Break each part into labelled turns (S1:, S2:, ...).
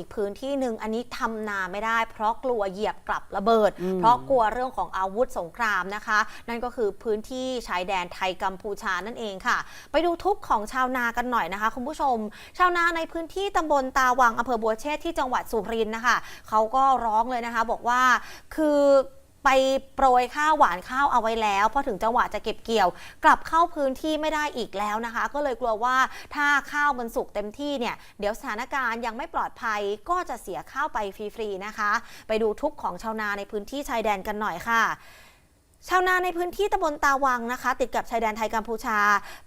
S1: อีกพื้นที่หนึ่งอันนี้ทำนาไม่ได้ เพราะกลัวเหยียบกลับระเบิด
S2: อืม
S1: เพราะกลัวเรื่องของอาวุธสงครามนะคะ นั่นก็คือพื้นที่ชายแดนไทยกัมพูชานั่นเองค่ะ ไปดูทุกข์ของชาวนากันหน่อยนะคะ คุณผู้ชม ชาวนาในพื้นที่ตำบลตาวังอำเภอบัวเชษฐ์ที่จังหวัดสุรินทร์นะคะเขาก็ร้องเลยนะคะ บอกว่าคือ ไปโปรยข้าวหวานข้าวเอาไว้แล้วพอถึงจังหวะจะเก็บเกี่ยว กลับเข้าพื้นที่ไม่ได้อีกแล้วนะคะ ก็เลยกลัวว่าถ้าข้าวมันสุกเต็มที่เนี่ยเดี๋ยวสถานการณ์ยังไม่ปลอดภัยก็จะเสียข้าวไปฟรีๆนะคะ ไปดูทุกของชาวนาในพื้นที่ชายแดนกันหน่อยค่ะชาวนาในพื้นที่ตำบลตาวังนะคะ ติดกับชายแดนไทยกัมพูชา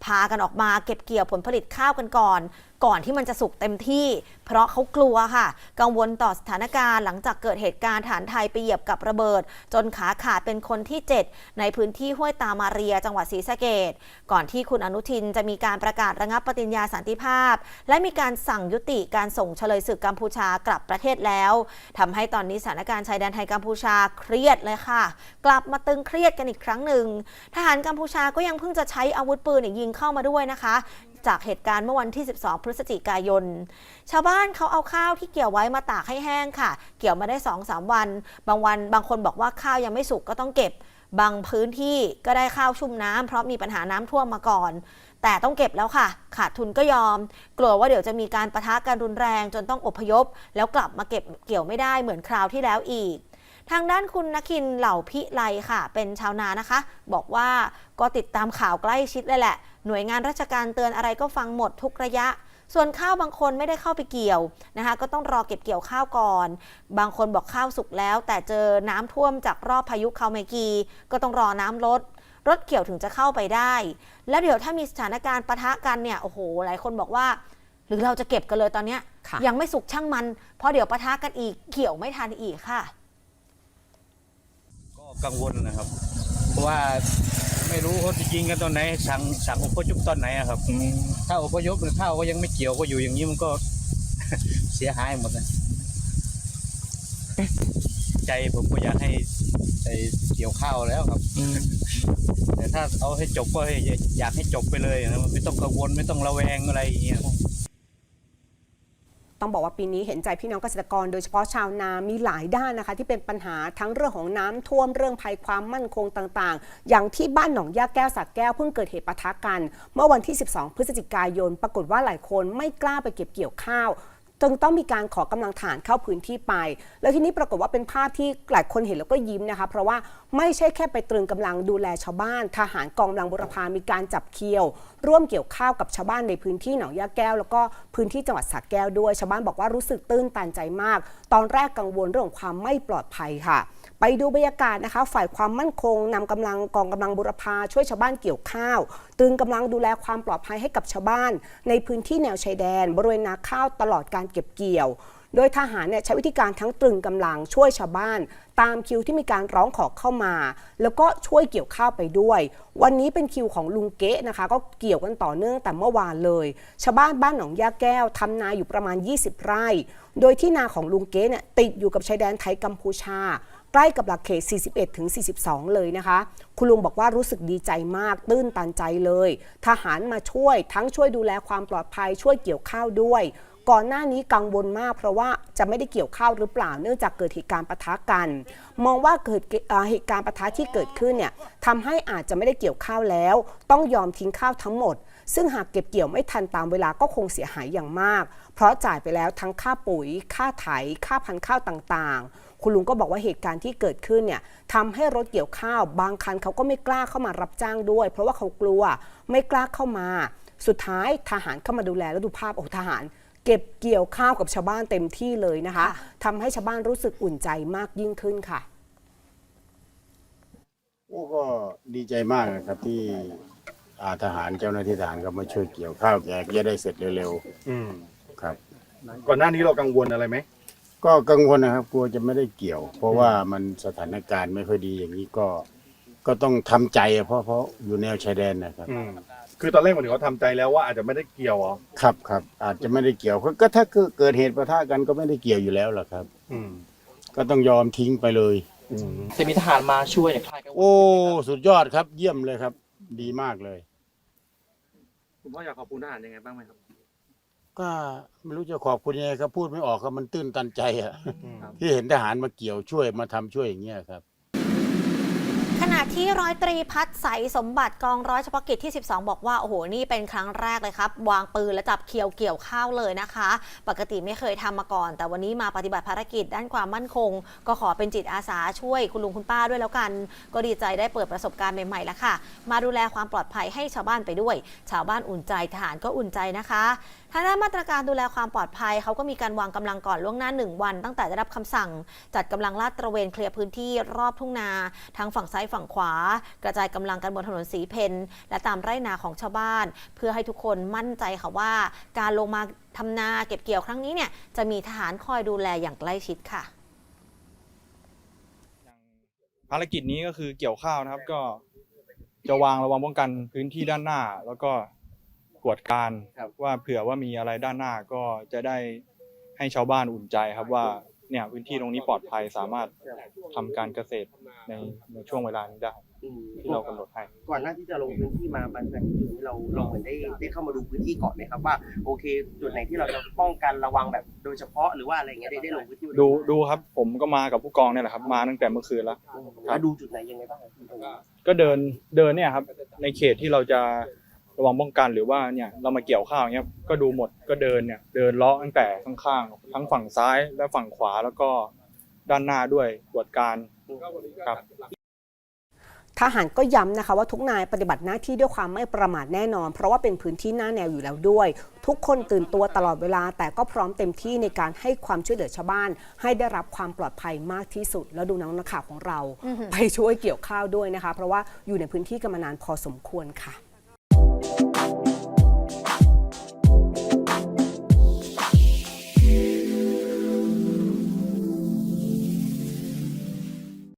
S1: พากันออกมาเก็บเกี่ยวผลผลิตข้าวกันก่อน ก่อนที่มันจะสุกเต็มที่ เพราะเขากลัวค่ะ กังวลต่อสถานการณ์หลังจากเกิดเหตุการณ์ฐานไทยไปเหยียบกับระเบิด จนขาขาดเป็นคนที่ 7 ในพื้นที่ห้วยตามาเรีย จังหวัดศรีสะเกดก่อนที่คุณอนุทินจะมีการประกาศระงับปฏิญญาสันติภาพ และมีการสั่งยุติการส่งเฉลยศึกกัมพูชากลับประเทศแล้วทำให้ตอนนี้สถานการณ์ชายแดนไทยกัมพูชาเครียดเลยค่ะ กลับมาตึงเครียดกันอีกครั้งหนึ่งทหารกัมพูชาก็ยังเพิ่งจะใช้อาวุธปืนยิงเข้ามาด้วยนะคะ จากเหตุการณ์เมื่อวันที่ 12 พฤศจิกายน ชาวบ้านเขาเอาข้าวที่เกี่ยวไว้มาตากให้แห้งค่ะ เกี่ยวมาได้ 2-3 วัน บางวันบางคนบอกว่าข้าวยังไม่สุกก็ต้องเก็บบางพื้นที่ก็ได้ข้าวชุ่มน้ำเพราะมีปัญหาน้ำท่วมมาก่อน แต่ต้องเก็บแล้วค่ะ ขาดทุนก็ยอม กลัวว่าเดี๋ยวจะมีการประทะกันรุนแรงจนต้องอพยพ แล้วกลับมาเก็บเกี่ยวไม่ได้เหมือนคราวที่แล้วอีก ทางด้านคุณนคินเหล่าพิไลค่ะ เป็นชาวนานะคะ บอกว่าก็ติดตามข่าวใกล้ชิดเลยแหละ หน่วยงานราชการเตือนอะไรก็ฟังหมดทุกระยะส่วนข้าวบางคนไม่ได้เข้าไปเกี่ยวนะคะก็ต้องรอเก็บเกี่ยวข้าวก่อน บางคนบอกข้าวสุกแล้ว แต่เจอน้ำท่วมจากรอบพายุคาเมกี ก็ต้องรอน้ำลด รถเกี่ยวถึงจะเข้าไปได้ แล้วเดี๋ยวถ้ามีสถานการณ์ปะทะกันเนี่ยโอ้โห หลายคนบอกว่า หรือเราจะเก็บกันเลยตอนเนี้ย
S2: ค่ะ
S1: ยังไม่สุกช่างมันเพราะเดี๋ยวปะทะกันอีกเกี่ยวไม่ทันอีกค่ะ
S3: ก็กังวลนะครับ เพราะว่าไม่รู้เขาจะยิงกันตอนไหน สั่งสั่งอพยพตอนไหนอะครับถ้าอพยพหรือข้าวก็ยังไม่เกี่ยวก็อยู่อย่างนี้มันก็ เสียหายหมดนะใจผมก็อยากให้ไอ้เกี่ยวข้าวแล้วครับ แต่ถ้าเอาให้จบก็ให้อยากให้จบไปเลยนะไม่ต้องกังวลไม่ต้องระแวงอะไรอย่างเงี้ย
S2: ต้องบอกว่าปีนี้เห็นใจพี่น้องเกษตรกร โดยเฉพาะชาวนา มีหลายด้านนะคะ ที่เป็นปัญหาทั้งเรื่องของน้ำท่วมเรื่องภัยความมั่นคงต่างๆ อย่างที่บ้านหนองยาแก้วสักแก้วเพิ่งเกิดเหตุปะทะกัน เมื่อวันที่ 12 พฤศจิกายน ปรากฏว่าหลายคนไม่กล้าไปเก็บเกี่ยวข้าว จึงต้องมีการขอกำลังฐานเข้าพื้นที่ไป แล้วทีนี้ปรากฏว่าเป็นภาพที่หลายคนเห็นแล้วก็ยิ้มนะคะ เพราะว่าไม่ใช่แค่ไปตรึงกำลังดูแลชาวบ้าน ทหารกองกำลังบุรพามีการจับเคียว ร่วมเกี่ยวข้าวกับชาวบ้านในพื้นที่หนองยาแก้ว แล้วก็พื้นที่จังหวัดสระแก้วด้วยชาวบ้านบอกว่ารู้สึกตื้นตันใจมาก ตอนแรกกังวลเรื่องความไม่ปลอดภัยค่ะ ไปดูบรรยากาศนะคะ ฝ่ายความมั่นคงนำกำลังกองกำลังบุรพาช่วยชาวบ้านเกี่ยวข้าว ตรึงกำลังดูแลความปลอดภัยให้กับชาวบ้าน ในพื้นที่แนวชายแดน บริเวณนาข้าวตลอดการเก็บเกี่ยว โดยทหารเนี่ยใช้วิธีการทั้งตรึงกำลังช่วยชาวบ้าน ตามคิวที่มีการร้องขอเข้ามา แล้วก็ช่วยเกี่ยวข้าวไปด้วย วันนี้เป็นคิวของลุงเก๊ะนะคะ ก็เกี่ยวกันต่อเนื่องแต่เมื่อวานเลย ชาวบ้านบ้านหนองยาแก้วทำนาอยู่ประมาณ 20 ไร่ โดยที่นาของลุงเก๊ะเนี่ยติดอยู่กับชายแดนไทยกัมพูชาใกล้กับหลักเขต 41 ถึง 42 เลยนะคะ คุณลุงบอกว่ารู้สึกดีใจมาก ตื้นตันใจเลย ทหารมาช่วยทั้งช่วยดูแลความปลอดภัยช่วยเกี่ยวข้าวด้วย ก่อนหน้านี้กังวลมาก เพราะว่าจะไม่ได้เกี่ยวข้าวหรือเปล่า เนื่องจากเกิดเหตุการณ์ปะทะกัน มองว่าเกิดเหตุการณ์ปะทะที่เกิดขึ้นเนี่ยทำให้อาจจะไม่ได้เกี่ยวข้าวแล้ว ต้องยอมทิ้งข้าวทั้งหมด ซึ่งหากเก็บเกี่ยวไม่ทันตามเวลาก็คงเสียหายอย่างมาก เพราะจ่ายไปแล้วทั้งค่าปุ๋ย ค่าไถ ค่าพันธุ์ข้าวต่างๆคุณลุงก็บอกว่าเหตุการณ์ที่เกิดขึ้นเนี่ยทำให้รถเกี่ยวข้าว บางคันเขาก็ไม่กล้าเข้ามารับจ้างด้วย เพราะว่าเขากลัวไม่กล้าเข้ามา สุดท้ายทหารเข้ามาดูแลแล้วดูภาพโอ้ทหาร เก็บเกี่ยวข้าวกับชาวบ้านเต็มที่เลยนะคะ
S1: ค่ะ
S2: ทำให้ชาวบ้านรู้สึกอุ่นใจมากยิ่งขึ้นค่ะ
S4: โอ้ก็ดีใจมากนะครับที่อาทหารเจ้าหน้าที่ทหารก็มาช่วยเกี่ยวข้าวแกก็จะได้เสร็จเร็ว
S5: อืม
S4: ๆครับ
S5: ก่อนหน้านี้เรากังวลอะไรไหม
S4: ก็กังวลนะครับกลัวจะไม่ได้เกี่ยว เพราะว่ามันสถานการณ์ไม่ค่อยดีอย่างนี้ก็ ก็ต้องทำใจอะเพราะเพราะอยู่แนวชายแดนนะครับ
S5: อืม คือตอนแรกมันถึงเขาทำใจแล้วว่าอาจจะไม่ได้เกี่ยวเหรอ
S4: ครับครับอาจจะไม่ได้เกี่ยวก็ก็ถ้าเกิดเหตุประทะกันก็ไม่ได้เกี่ยวอยู่แล้วหรอกครับ
S5: อืม
S4: ก็ต้องยอมทิ้งไปเลย
S5: อืม
S6: จะมีทหารมาช่วยเนี่ยคลายกังวล
S4: โอ้สุดยอดครับ เยี่ยมเลยครับ ดีมากเลย
S6: คุณพ่ออยากขอบคุณทหารยังไงบ้างไหมครับ
S4: ก็ไม่รู้จะขอบคุณยังไงครับพูดไม่ออกครับมันตื้นตันใจอะที่เห็นทหารมาเกี่ยวช่วยมาทำช่วยอย่างเงี้ยครับ
S1: ขณะ ที่ร้อยตรีพัฒใสสมบัติกองร้อยเฉพาะกิจที่ 12 บอกว่า โอ้โห นี่เป็นครั้งแรกเลยครับ วางปืนและจับเคียวเกี่ยวข้าวเลยนะคะ ปกติไม่เคยทำมาก่อน แต่วันนี้มาปฏิบัติภารกิจด้านความมั่นคง ก็ขอเป็นจิตอาสาช่วยคุณลุงคุณป้าด้วยแล้วกัน ก็ดีใจได้เปิดประสบการณ์ใหม่ๆแล้วค่ะ มาดูแลความปลอดภัยให้ชาวบ้านไปด้วย ชาวบ้านอุ่นใจทหารก็อุ่นใจนะคะ ทางด้านมาตรการดูแลความปลอดภัยเขาก็มีการวางกำลังก่อนล่วงหน้าหนึ่งวัน ตั้งแต่ได้รับคำสั่ง จัดกำลังลาดตระเวนเคลียร์พื้นที่รอบทุ่งนาทั้งฝั่งซ้ายฝั่งขวา กระจายกำลังกันบนถนนสีเพนและตามไร่นาของชาวบ้าน เพื่อให้ทุกคนมั่นใจค่ะว่า การลงมาทำนาเก็บเกี่ยวครั้งนี้เนี่ยจะมีทหารคอยดูแลอย่างใกล้ชิดค่ะ
S7: ภารกิจนี้ก็คือเกี่ยวข้าวนะครับ ก็จะวางระวังป้องกันพื้นที่ด้านหน้า แล้วก็ กวดการว่าเผื่อว่ามีอะไรด้านหน้าก็จะได้ให้ชาวบ้านอุ่นใจครับว่าเนี่ยพื้นที่ตรงนี้ปลอดภัยสามารถทำการเกษตรในในช่วงเวลานี้ได้
S8: อืม
S7: ที่เรากำหนดให้
S8: ก่อนหน้าที่จะลงพื้นที่มาบันทึกจุดนี้เราเราเหมือนได้ได้เข้ามาดูพื้นที่ก่อนไหมครับว่าโอเค จุดไหนที่เราจะป้องกันระวังแบบโดยเฉพาะหรือว่าอะไรเงี้ยได้ได้ลงพื้นที่มา
S7: ดูดูครับผมก็มากับผู้กองเนี่ยแหละครับมาตั้งแต่เมื่อคืนแล้ว
S8: อืมแล้วดูจุดไหนยังไงบ้างครับ
S7: ก็เดินเดินเนี่ยครับในเขตที่เราจะ ระวังป้องกันหรือว่าเนี่ยเรามาเกี่ยวข้าวอย่างเงี้ยก็ดูหมดก็เดินเนี่ยเดินเลาะตั้งแต่ข้างๆทั้งฝั่งซ้ายและฝั่งขวาแล้วก็ด้านหน้าด้วยตรวจการครับ
S2: ทหารก็ย้ำนะคะว่าทุกนายปฏิบัติหน้าที่ด้วยความไม่ประมาทแน่นอน เพราะว่าเป็นพื้นที่หน้าแนวอยู่แล้วด้วย ทุกคนตื่นตัวตลอดเวลา แต่ก็พร้อมเต็มที่ในการให้ความช่วยเหลือชาวบ้าน ให้ได้รับความปลอดภัยมากที่สุด แล้วดูน้องนักข่าวของเรา ไปช่วยเกี่ยวข้าวด้วยนะคะ เพราะว่าอยู่ในพื้นที่กันมานานพอสมควรค่ะ